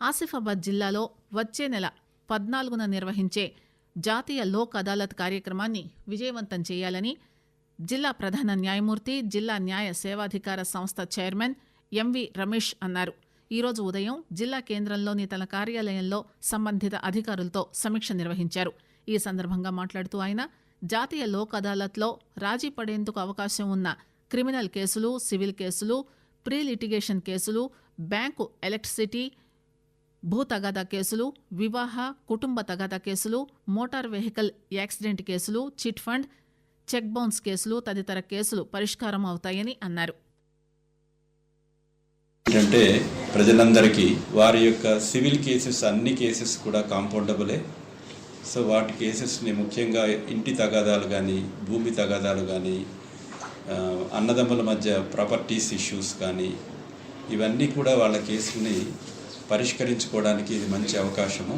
ఆసిఫాబాద్ జిల్లాలో వచ్చే నెల పద్నాలుగున నిర్వహించే జాతీయ లోక్ అదాలత్ కార్యక్రమాన్ని విజయవంతం చేయాలని జిల్లా ప్రధాన న్యాయమూర్తి జిల్లా న్యాయ సేవాధికార సంస్థ చైర్మన్ ఎంవి రమేష్ అన్నారు. ఈరోజు ఉదయం జిల్లా కేంద్రంలోని తన కార్యాలయంలో సంబంధిత అధికారులతో సమీక్ష నిర్వహించారు. ఈ సందర్భంగా మాట్లాడుతూ ఆయన జాతీయ లోక్ అదాలత్లో రాజీ పడేందుకు అవకాశం ఉన్న క్రిమినల్ కేసులు సివిల్ కేసులు ప్రీ లిటిగేషన్ కేసులు బ్యాంకు ఎలక్ట్రిసిటీ భూ తగాదా కేసులు వివాహ కుటుంబ తగాదా కేసులు మోటార్ వెహికల్ యాక్సిడెంట్ కేసులు చిట్ ఫండ్ చెక్ బౌన్స్ కేసులు తదితర కేసులు పరిష్కారం అవుతాయని అన్నారు. ఏంటంటే ప్రజలందరికీ వారి యొక్క సివిల్ కేసెస్ అన్ని కేసెస్ కూడా కాంపౌండబులే. సో వాటి కేసెస్ని ముఖ్యంగా ఇంటి తగాదాలు కానీ భూమి తగాదాలు కానీ అన్నదమ్ముల మధ్య ప్రాపర్టీస్ ఇష్యూస్ కానీ ఇవన్నీ కూడా వాళ్ళ కేసుని పరిష్కరించుకోవడానికి ఇది మంచి అవకాశము.